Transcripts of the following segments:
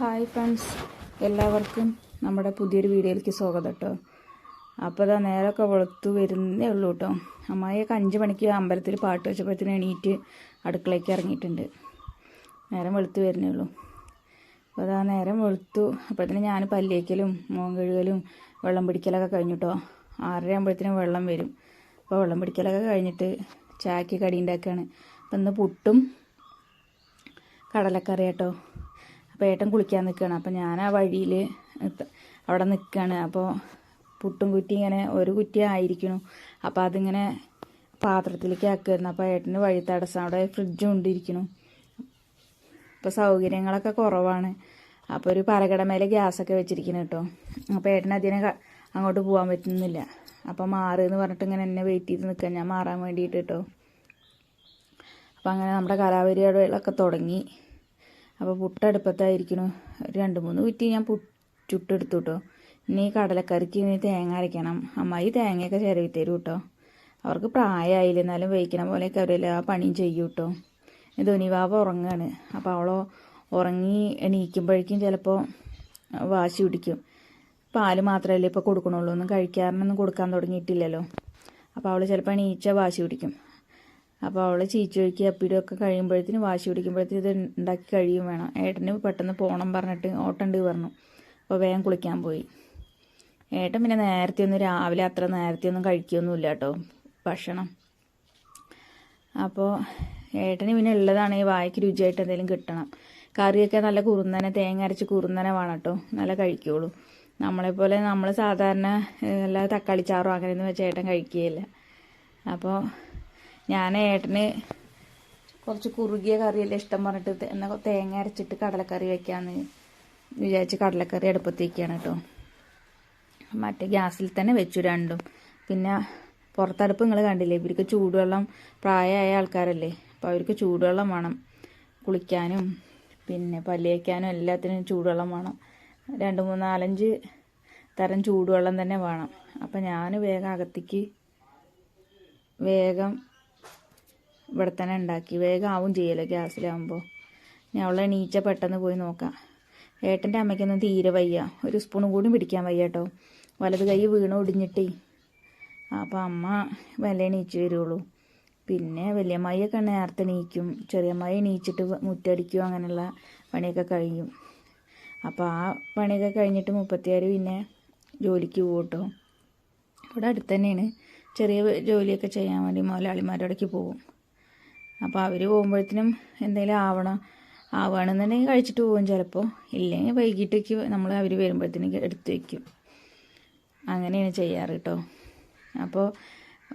Hi friends. എല്ലാവർക്കും നമ്മുടെ പുതിയൊരു വീഡിയോയിലേക്ക് സ്വാഗതം കേട്ടോ. അപ്പോൾ അതാ നേരമൊക്കെ വെളുത്തു വരുന്നേ ഉള്ളൂ കേട്ടോ. അമ്മായിയൊക്കെ അഞ്ച് മണിക്ക് അമ്പലത്തിൽ പാട്ട് വെച്ചപ്പോഴത്തേന് എണീറ്റ് അടുക്കളയ്ക്ക് ഇറങ്ങിയിട്ടുണ്ട്. നേരം വെളുത്തു വരുന്നേ ഉള്ളൂ. അപ്പോൾ അതാ നേരം വെളുത്തു. അപ്പോഴത്തേന് ഞാൻ പല്ലേക്കലും മോൻ കഴുകലും വെള്ളം പിടിക്കലൊക്കെ കഴിഞ്ഞു കേട്ടോ. ആറര വെള്ളം വരും. അപ്പോൾ വെള്ളം പിടിക്കലൊക്കെ കഴിഞ്ഞിട്ട് ചായക്ക് കടി ഉണ്ടാക്കുകയാണ്. അപ്പം ഇന്ന് പുട്ടും കടലക്കറി കേട്ടോ. അപ്പോൾ ഏട്ടൻ കുളിക്കാൻ നിൽക്കുകയാണ് അപ്പോൾ ഞാൻ ആ വഴിയിൽ അവിടെ നിൽക്കുകയാണ് അപ്പോൾ പുട്ടും കുറ്റി ഇങ്ങനെ ഒരു കുറ്റി ആയിരിക്കണു. അപ്പോൾ അതിങ്ങനെ പാത്രത്തിലേക്ക് ആക്കുമായിരുന്നു അപ്പോൾ ഏട്ടന് വഴി തടസ്സം. അവിടെ ഫ്രിഡ്ജ് കൊണ്ടിരിക്കണു ഇപ്പോൾ സൗകര്യങ്ങളൊക്കെ കുറവാണ്. അപ്പോൾ ഒരു പരകട മേലെ ഗ്യാസൊക്കെ വെച്ചിരിക്കുന്നു കേട്ടോ അപ്പോൾ ഏട്ടന് അതിനെ അങ്ങോട്ട് പോകാൻ പറ്റുന്നില്ല. അപ്പോൾ മാറ് എന്ന് പറഞ്ഞിട്ട് ഇങ്ങനെ എന്നെ വെയിറ്റ് ചെയ്ത് നിൽക്കാൻ ഞാൻ മാറാൻ വേണ്ടിയിട്ട് കേട്ടോ അപ്പോൾ അങ്ങനെ നമ്മുടെ കലാപരിപാടികളൊക്കെ തുടങ്ങി. അപ്പോൾ പുട്ടടുപ്പത്തായിരിക്കണു രണ്ട് മൂന്ന് കുറ്റി ഞാൻ പു ചുട്ടെടുത്തു കേട്ടോ ഇനി കടലക്കറിക്ക് ഇനി തേങ്ങ അരയ്ക്കണം അമ്മായി തേങ്ങയൊക്കെ ചിരവി തരും കേട്ടോ അവർക്ക് പ്രായമായില്ല എന്നാലും വഹിക്കണ പോലെയൊക്കെ അവരെല്ലാ പണിയും ചെയ്യും കേട്ടോ ധോനിവാബ ഉറങ്ങുകയാണ് അപ്പോൾ അവളോ ഉറങ്ങി എണീക്കുമ്പോഴേക്കും ചിലപ്പോൾ വാശി പിടിക്കും. പാൽ മാത്രമല്ലേ ഇപ്പോൾ കൊടുക്കണുള്ളൂ. ഒന്നും കഴിക്കാറിനൊന്നും കൊടുക്കാൻ തുടങ്ങിയിട്ടില്ലല്ലോ. അപ്പോൾ അവൾ ചിലപ്പോൾ എണീച്ച വാശി പിടിക്കും. അപ്പോൾ അവൾ ചീച്ചൊഴുക്കി അപ്പിടുമൊക്കെ കഴിയുമ്പോഴത്തേന് വാശി പിടിക്കുമ്പോഴത്തേന് ഇത് ഉണ്ടാക്കി കഴിയും വേണം. ഏട്ടന് പെട്ടെന്ന് പോകണം പറഞ്ഞിട്ട് ഓട്ടണ്ട് പറഞ്ഞു. അപ്പോൾ വേഗം കുളിക്കാൻ പോയി. ഏട്ടൻ പിന്നെ നേരത്തെ ഒന്നും രാവിലെ അത്ര നേരത്തെ ഒന്നും കഴിക്കുകയൊന്നുമില്ല കേട്ടോ ഭക്ഷണം. അപ്പോൾ ഏട്ടന് പിന്നെ ഉള്ളതാണ് ഈ വായ്ക്ക് രുചിയായിട്ട് എന്തെങ്കിലും കിട്ടണം. കറിയൊക്കെ നല്ല കുറുന്നനെ തേങ്ങ അരച്ച് കുറുന്നനെ വേണം കേട്ടോ നല്ല കഴിക്കുള്ളൂ. നമ്മളെപ്പോലെ നമ്മൾ സാധാരണ നല്ല തക്കാളി ചാറോ അങ്ങനെയൊന്നും വെച്ച് ഏട്ടൻ കഴിക്കുകയില്ല. അപ്പോൾ ഞാൻ ഏട്ടന് കുറച്ച് കുറുകിയ കറിയല്ലേ ഇഷ്ടം പറഞ്ഞിട്ട് എന്നാൽ എന്നാ തേങ്ങ അരച്ചിട്ട് കടലക്കറി വെക്കാമെന്ന് വിചാരിച്ച് കടലക്കറി അടുപ്പത്തേക്കാണ് കേട്ടോ. മറ്റേ ഗ്യാസിൽ തന്നെ വെച്ചു രണ്ടും. പിന്നെ പുറത്തടുപ്പ് നിങ്ങൾ കണ്ടില്ലേ ഇവർക്ക് ചൂടുവെള്ളം പ്രായമായ ആൾക്കാരല്ലേ അപ്പോൾ അവർക്ക് ചൂടുവെള്ളം വേണം കുളിക്കാനും പിന്നെ പല്ല് തേക്കാനും എല്ലാത്തിനും ചൂടുവെള്ളം വേണം. രണ്ട് മൂന്ന് നാലഞ്ച് തരം ചൂടുവെള്ളം തന്നെ വേണം. അപ്പം ഞാൻ വേഗം അകത്തേക്ക് വേഗം ഇവിടെ തന്നെ ഉണ്ടാക്കി. വേഗം ആവും ചെയ്യല്ലോ ഗ്യാസിലാവുമ്പോൾ ഞാൻ അവളെ എണീച്ച പെട്ടെന്ന് പോയി നോക്കാം. ഏട്ടന്റെ അമ്മയ്ക്കൊന്നും തീരെ വയ്യ. ഒരു സ്പൂണും കൂടി പിടിക്കാൻ വയ്യ കേട്ടോ. വലത് കൈ വീണ് ഒടിഞ്ഞിട്ടേ. അപ്പോൾ അമ്മ വില എണീച്ച് വരുള്ളൂ. പിന്നെ വലിയമ്മായിയൊക്കെ നേരത്തെ എണീക്കും. ചെറിയമ്മായി എണീച്ചിട്ട് മുറ്റടിക്കും അങ്ങനെയുള്ള പണിയൊക്കെ കഴിയും. അപ്പോൾ ആ പണിയൊക്കെ കഴിഞ്ഞിട്ട് മുപ്പത്തിയാറ് പിന്നെ ജോലിക്ക് പോകും കേട്ടോ. ഇവിടെ അടുത്ത് തന്നെയാണ്. ചെറിയ ജോലിയൊക്കെ ചെയ്യാൻ വേണ്ടി മുതലാളിമാരുടെ ഇടയ്ക്ക് പോകും അപ്പോൾ അവർ പോകുമ്പോഴത്തേനും എന്തെങ്കിലും ആവണം ആവുകയാണെന്നുണ്ടെങ്കിൽ കഴിച്ചിട്ട് പോകും ചിലപ്പോൾ ഇല്ലെങ്കിൽ വൈകിട്ടേക്ക് നമ്മൾ അവർ വരുമ്പോഴത്തേനും എടുത്ത് വയ്ക്കും അങ്ങനെയാണ് ചെയ്യാറ് കേട്ടോ അപ്പോൾ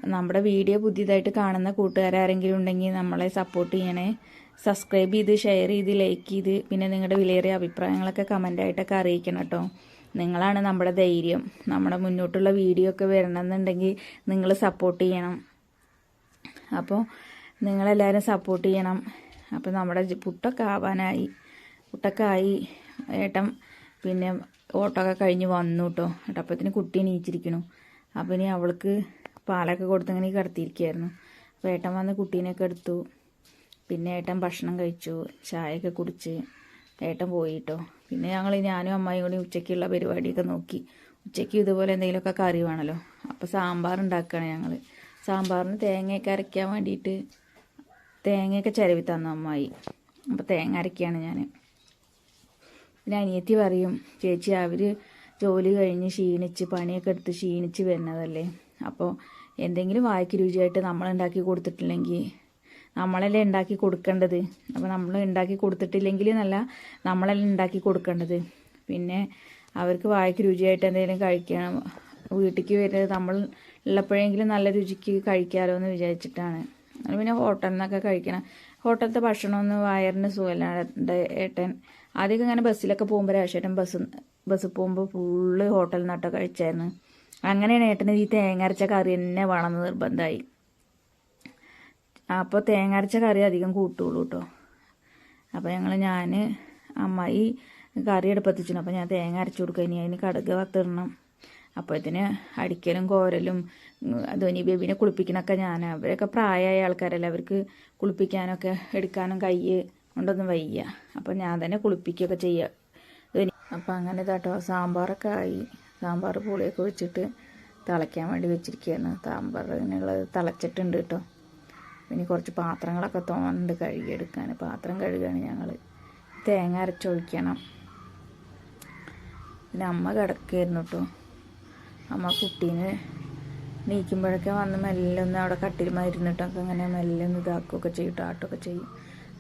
നമ്മുടെ വീഡിയോ പുതിയതായിട്ട് കാണുന്ന കൂട്ടുകാരാരെങ്കിലും ഉണ്ടെങ്കിൽ നമ്മളെ സപ്പോർട്ട് ചെയ്യണേ. സബ്സ്ക്രൈബ് ചെയ്ത് ഷെയർ ചെയ്ത് ലൈക്ക് ചെയ്ത് പിന്നെ നിങ്ങളുടെ വിലയേറിയ അഭിപ്രായങ്ങളൊക്കെ കമന്റായിട്ടൊക്കെ അറിയിക്കണം കേട്ടോ നിങ്ങളാണ് നമ്മുടെ ധൈര്യം. നമ്മുടെ മുന്നോട്ടുള്ള വീഡിയോ ഒക്കെ വരണമെന്നുണ്ടെങ്കിൽ നിങ്ങൾ സപ്പോർട്ട് ചെയ്യണം. അപ്പോൾ നിങ്ങളെല്ലാവരും സപ്പോർട്ട് ചെയ്യണം. അപ്പോൾ നമ്മുടെ പുട്ടൊക്കെ ആവാനായി. പുട്ടൊക്കെ ആയി. ഏട്ടൻ പിന്നെ ഓട്ടോ ഒക്കെ കഴിഞ്ഞ് വന്നു കേട്ടോ ഏട്ടപ്പത്തിന് കുട്ടി എണീച്ചിരിക്കണു. അപ്പോൾ ഇനി അവൾക്ക് പാലൊക്കെ കൊടുത്തിങ്ങനെ കിടത്തിയിരിക്കുകയായിരുന്നു. അപ്പോൾ ഏട്ടൻ വന്ന് കുട്ടീനെയൊക്കെ എടുത്തു. പിന്നെ ഏട്ടൻ ഭക്ഷണം കഴിച്ചു. ചായയൊക്കെ കുടിച്ച് ഏട്ടൻ പോയി കേട്ടോ പിന്നെ ഞങ്ങൾ ഞാനും അമ്മായും കൂടി ഉച്ചയ്ക്കുള്ള പരിപാടിയൊക്കെ നോക്കി. ഉച്ചയ്ക്ക് ഇതുപോലെ എന്തെങ്കിലുമൊക്കെ കറി വേണമല്ലോ അപ്പോൾ സാമ്പാർ ഉണ്ടാക്കുകയാണ് ഞങ്ങൾ സാമ്പാറിന് തേങ്ങയൊക്കെ അരയ്ക്കാൻ വേണ്ടിയിട്ട് തേങ്ങയൊക്കെ ചിരവി തന്നു അമ്മായി. അപ്പോൾ തേങ്ങ അരക്കുകയാണ് ഞാൻ പിന്നെ അനിയത്തി പറയും ചേച്ചി അവർ ജോലി കഴിഞ്ഞ് ക്ഷീണിച്ച് പണിയൊക്കെ എടുത്ത് ക്ഷീണിച്ച് വരുന്നതല്ലേ? അപ്പോൾ എന്തെങ്കിലും വായിക്ക് രുചിയായിട്ട് നമ്മൾ ഉണ്ടാക്കി കൊടുത്തിട്ടില്ലെങ്കിൽ നമ്മളല്ലേ ഉണ്ടാക്കി കൊടുക്കേണ്ടത്? അപ്പോൾ നമ്മൾ ഉണ്ടാക്കി കൊടുത്തിട്ടില്ലെങ്കിൽ എന്നല്ല നമ്മളല്ലേ ഉണ്ടാക്കി കൊടുക്കേണ്ടത്? പിന്നെ അവർക്ക് വായിക്ക് രുചിയായിട്ട് എന്തെങ്കിലും കഴിക്കണം. വീട്ടിലേക്ക് വരുന്നത് നമ്മൾ ഉള്ളപ്പോഴെങ്കിലും നല്ല രുചിക്ക് കഴിക്കാമല്ലോ എന്ന് വിചാരിച്ചിട്ടാണ്. പിന്നെ ഹോട്ടലിൽ നിന്നൊക്കെ കഴിക്കണം ഹോട്ടലത്തെ ഭക്ഷണമൊന്നും വയറിന് സുഖമില്ലാണ്ട് ഏട്ടൻ ആദ്യമൊക്കെ ഇങ്ങനെ ബസ്സിലൊക്കെ പോകുമ്പോൾ രാശേട്ടൻ ബസ് ബസ് പോകുമ്പോൾ ഫുള്ള് ഹോട്ടലിൽ നിന്നൊക്കെ കഴിച്ചായിരുന്നു. അങ്ങനെയാണ് ഏട്ടന് ഈ തേങ്ങ അരച്ച കറി തന്നെ വേണമെന്ന് നിർബന്ധമായി. അപ്പോൾ തേങ്ങ കറി അധികം കൂട്ടുള്ളൂ കേട്ടോ അപ്പോൾ ഞങ്ങൾ ഞാൻ അമ്മായി കറി എടുപ്പത്തിച്ചു അപ്പോൾ ഞാൻ തേങ്ങ അരച്ചു കൊടുക്കുക ഇനി അതിന് കടുക് വത്തിടണം അപ്പോഴത്തിന് അടിക്കലും കോരലും ധോനി ബേബിനെ കുളിപ്പിക്കണമൊക്കെ ഞാൻ അവരൊക്കെ പ്രായമായ ആൾക്കാരല്ലേ അവർക്ക് കുളിപ്പിക്കാനൊക്കെ എടുക്കാനും കൈ കൊണ്ടൊന്നും വയ്യ. അപ്പോൾ ഞാൻ തന്നെ കുളിപ്പിക്കുകയൊക്കെ ചെയ്യുക അപ്പം അങ്ങനെ കേട്ടോ സാമ്പാറൊക്കെ ആയി. സാമ്പാർ പുളിയൊക്കെ വെച്ചിട്ട് തിളയ്ക്കാൻ വേണ്ടി വെച്ചിരിക്കുകയാണ് സാമ്പാറിനുള്ളത് തിളച്ചിട്ടുണ്ട് കേട്ടോ. പിന്നെ കുറച്ച് പാത്രങ്ങളൊക്കെ തോന്നുന്നുണ്ട് കഴുകിയെടുക്കാൻ. പാത്രം കഴുകുകയാണ് ഞങ്ങൾ തേങ്ങ അരച്ചൊഴിക്കണം. പിന്നെ അമ്മ കിടക്കുകയായിരുന്നു കേട്ടോ. അമ്മ കുട്ടീനെ നീക്കുമ്പോഴൊക്കെ വന്ന് മെല്ലെ ഒന്ന് അവിടെ കട്ടിൽ മരുന്നിട്ടൊക്കെ അങ്ങനെ മെല്ലെ ഒന്ന് ഇതാക്കുകയൊക്കെ ചെയ്യും ആട്ടൊക്കെ ചെയ്യും.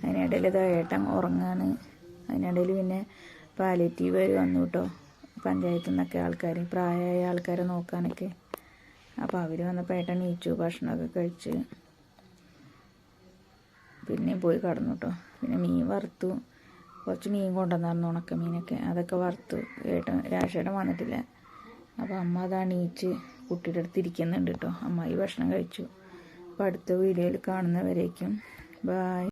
അതിനിടയിൽ ഏട്ടൻ ഉറങ്ങാണ്. അതിനിടയിൽ പിന്നെ പാലിറ്റീവ് വന്നു കേട്ടോ. പഞ്ചായത്തിൽ നിന്നൊക്കെ ആൾക്കാർ പ്രായമായ ആൾക്കാരെ നോക്കാനൊക്കെ. അപ്പോൾ അവർ വന്നപ്പോൾ ഏട്ടൻ നീച്ചു ഭക്ഷണമൊക്കെ കഴിച്ച്. പിന്നെ പോയി കടന്നു കേട്ടോ. പിന്നെ മീൻ വറുത്തു. കുറച്ച് മീൻ കൊണ്ടുവന്നായിരുന്നു ഉണക്ക മീനൊക്കെ അതൊക്കെ വറുത്തു. ഏട്ടൻ രാശേട്ടൻ വന്നിട്ടില്ല. അപ്പോൾ അമ്മ അതാ നീച്ച് കുട്ടിയുടെ അടുത്ത് ഇരിക്കുന്നുണ്ട് കേട്ടോ അമ്മായി ഭക്ഷണം കഴിച്ചു. അപ്പോൾ അടുത്ത വീഡിയോയിൽ കാണുന്നവരേക്കും. ബായ്